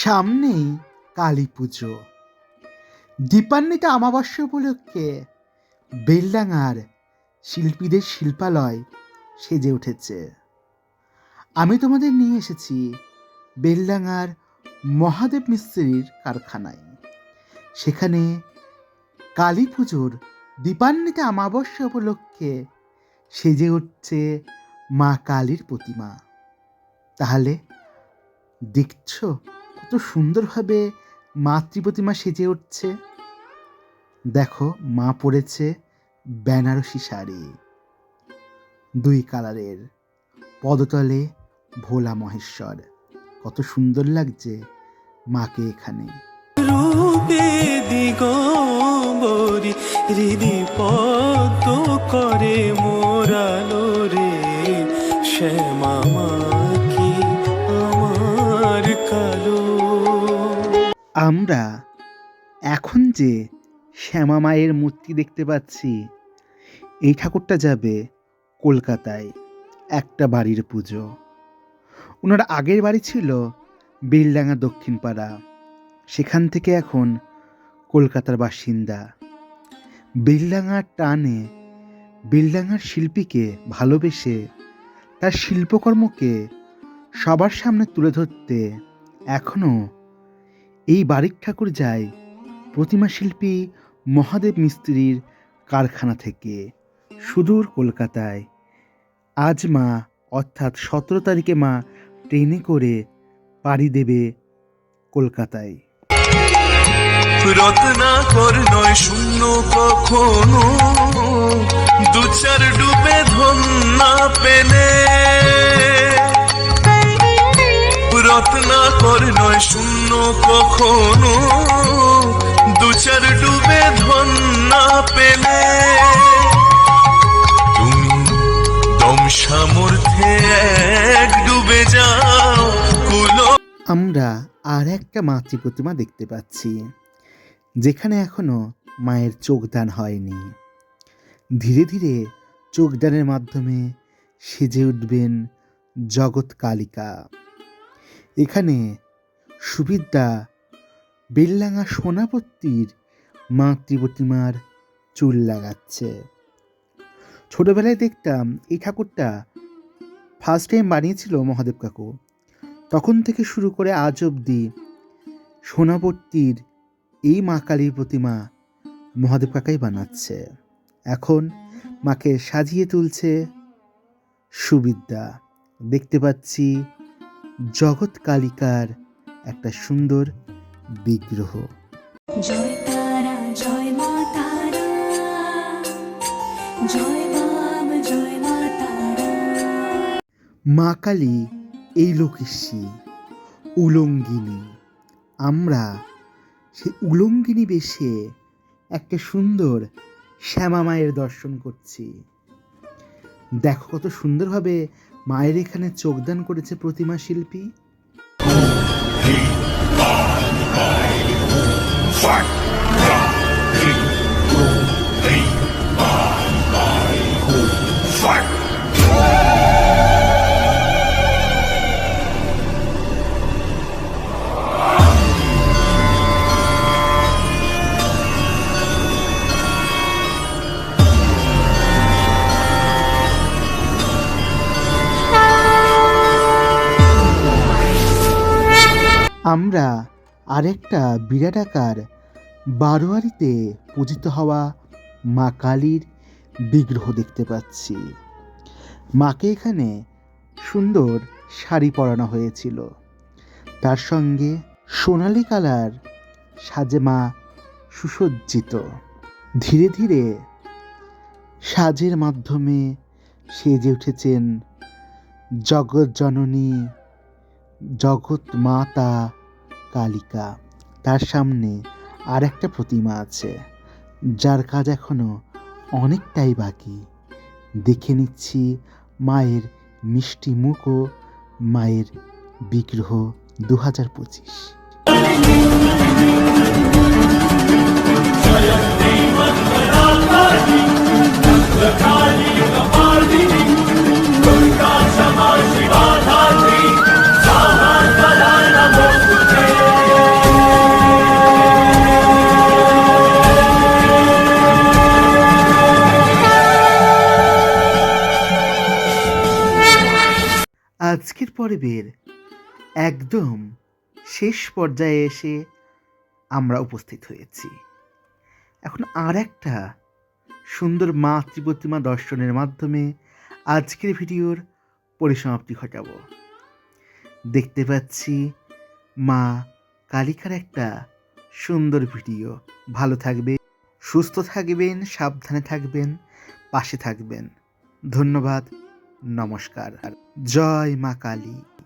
সামনেই কালী পুজো। দীপান্বিতা অমাবস্যা উপলক্ষে বেলডাঙার শিল্পীদের শিল্পালয় সেজে উঠেছে। আমি তোমাদের নিয়ে এসেছি বেলডাঙার মহাদেব মিস্ত্রির কারখানায়। সেখানে কালী পুজোর দীপান্বিতা অমাবস্যা উপলক্ষে সেজে উঠছে মা কালীর প্রতিমা। তাহলে দেখছ কত সুন্দরভাবে মাতৃ প্রতিমা সেজে উঠছে। দেখো, মা পরেছে বেনারসি শাড়ি। দুই কালারের পদতলে ভোলা মহেশ্বর। কত সুন্দর লাগছে মাকে এখানে। রূপে দিগম্বরী হৃদি পদ্ম করে মোরালো রে শ্যামা আমরা এখন যে শ্যামা মায়ের মূর্তি দেখতে পাচ্ছি, এই ঠাকুরটা যাবে কলকাতায় একটা বাড়ির পুজো। ওনার আগের বাড়ি ছিল বেলডাঙ্গা দক্ষিণ পাড়া সেখান থেকে এখন কলকাতার বাসিন্দা। বেলডাঙ্গার টানে বেলডাঙ্গার শিল্পীকে ভালোবেসে তার শিল্পকর্মকে সবার সামনে তুলে ধরতে এখনও এই বারিক ঠাকুর যায় প্রতিমা শিল্পী মহাদেব মিস্ত্রির কারখানা থেকে, সুদূর কলকাতায়। আজ মা, অর্থাৎ সতেরো তারিখে মা, ট্রেনে করে পাড়ি দেবে কলকাতায়। রত্নাকর নয় শূন্য কখনো, দু চার ডুবে ধন না রত্নাকর নয় শূন্য কখনো। দু চার ডুবে ধন না পেলে তুমি দম সামর্থ্যে এক ডুবে যাও, কুলো। আমরা আর একটা মাতৃ প্রতিমা দেখতে পাচ্ছি, যেখানে এখনও মায়ের চোখদান হয়নি। ধীরে ধীরে চোখদানের মাধ্যমে সেজে উঠবেন জগৎ কালিকা। এখানে সুবিদ্যা বেল্লাঙা সোনাপত্তির মাতৃ প্রতিমার চুল লাগাচ্ছে। ছোটবেলায় দেখতাম এই ঠাকুরটা ফার্স্ট টাইম বানিয়েছিল মহাদেব কাকু। তখন থেকে শুরু করে আজ অবধি সোনাপট্টির এই মা কালীর প্রতিমা মহাদেব কাকাই বানাচ্ছে। এখন মাকে সাজিয়ে তুলছে সুবিদ্যা। দেখতে পাচ্ছি জগৎ কালিকার একটা সুন্দর বিগ্রহ। জয় তারা জয় মা তারা। জয় বাম জয় মা তারা। মা কালী এই লোকেশী উলঙ্গিনী। আমরা সেই উলঙ্গিনী বেশে একটা সুন্দর শ্যামা মায়ের দর্শন করছি। দেখো কত সুন্দরভাবে মায়ের এখানে চোখদান করেছে প্রতিমা শিল্পী? আমরা আরেকটা বিরাটাকার বারোয়ারিতে পূজিত হওয়া মা কালীর বিগ্রহ দেখতে পাচ্ছি। মাকে এখানে সুন্দর শাড়ি পরানো হয়েছিল। তার সঙ্গে সোনালি কালার সাজে মা সুসজ্জিত। ধীরে ধীরে সাজের মাধ্যমে সেজে উঠেছেন জগৎ জননী জগৎ মাতা কালিকা, তার সামনে আর একটা প্রতিমা আছে, যার কাজ এখনও অনেকটাই বাকি। দেখে নিচ্ছি মায়ের মিষ্টি মুখ ও মায়ের বিগ্রহ দু হাজার পঁচিশ। আজকের পর্বের একদম শেষ পর্যায়ে এসে আমরা উপস্থিত হয়েছি। এখন আর একটা সুন্দর মা ত্রিপ্রতিমা দর্শনের মাধ্যমে আজকের ভিডিওর পরিসমাপ্তি ঘটাবো। দেখতে পাচ্ছি মা কালিকার একটা সুন্দর ভিডিও। ভালো থাকবে সুস্থ থাকবেন, সাবধানে থাকবেন, পাশে থাকবেন। ধন্যবাদ। নমস্কার। জয় মা কালী।